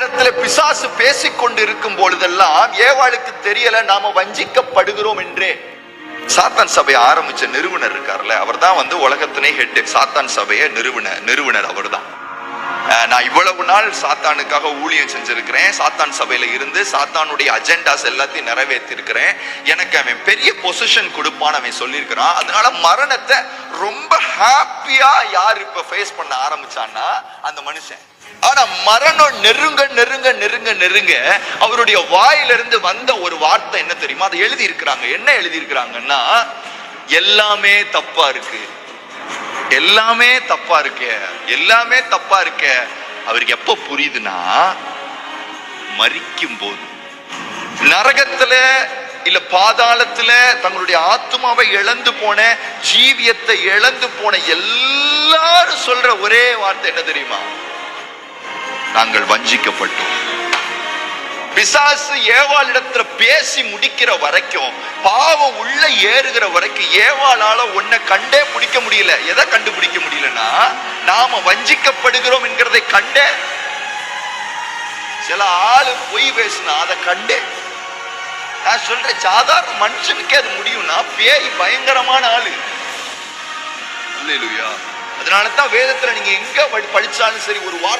நேரத்தில் பிசாசு பேசிக்கொண்டு இருக்கும் பொழுதெல்லாம் ஏவாளுக்கு தெரியல நாம வஞ்சிக்கப்படுகிறோம் என்றே. சாத்தான் சபையை ஆரம்பிச்ச நிறுவனர் இருக்கார்ல அவர் தான் வந்து உலகத்தினை ஹெட் சாத்தான் சபையை நிறுவன நிறுவனர் அவர்தான். நான் இவ்வளவு நாள் சாத்தானுக்காக ஊழியம் செஞ்சிருக்கிறேன் சாத்தான் சபையில இருந்து சாத்தானுடைய அஜெண்டாஸ் எல்லாத்தையும் நிறைவேற்றிருக்கிறேன். எனக்கு அவன் பெரிய பொசிஷன் கொடுப்பான்னு அவன் சொல்லியிருக்கிறான். அதனால மரணத்தை ரொம்ப ஹாப்பியா யார் இப்ப ஃபேஸ் பண்ண ஆரம்பிச்சான்னா அந்த மனுஷன். ஆனா மரணம் நெருங்க நெருங்க நெருங்க நெருங்க அவருடைய வாயிலிருந்து வந்த ஒரு வார்த்தை என்ன தெரியுமா? அதை எழுதி இருக்கிறாங்க என்ன எழுதி இருக்கிறாங்கன்னா எல்லாமே தப்பா இருக்கு. எல்லாமே தப்பா இருக்கே. எல்லாமே தப்பா இருக்க. அவருக்கு எப்ப புரியுதுன்னா மறிக்கும் போது நரகத்துல இல்ல பாதாளத்துல தங்களுடைய ஆத்மாவை இழந்து போன ஜீவியத்தை இழந்து போன எல்லாரும் சொல்ற ஒரே வார்த்தை என்ன தெரியுமா? நாங்கள் வஞ்சிக்கப்பட்டோம். பிசாசு ஏவாளிடத்துல பேசி முடிக்கிற வரைக்கும் பாவம் உள்ள ஏறுகிற வரைக்கும் ஏவாளால உன்னை கண்டே பிடிக்க முடியல. எதை கண்டுபிடிக்க முடியலன்னா நாம வஞ்சிக்கப்படுகிறோம் என்கிறதை கண்டே. சில ஆளு பொய் பேசினா அதை கண்டே நான் சொல்றேன் சாதாரண மனுஷனுக்கே அது முடியும்னா பேய் பயங்கரமான ஆளு. அதனால தான் வேதத்துல நீங்க எங்க படி- படிச்சாலும் சரி ஒரு வார்த்தை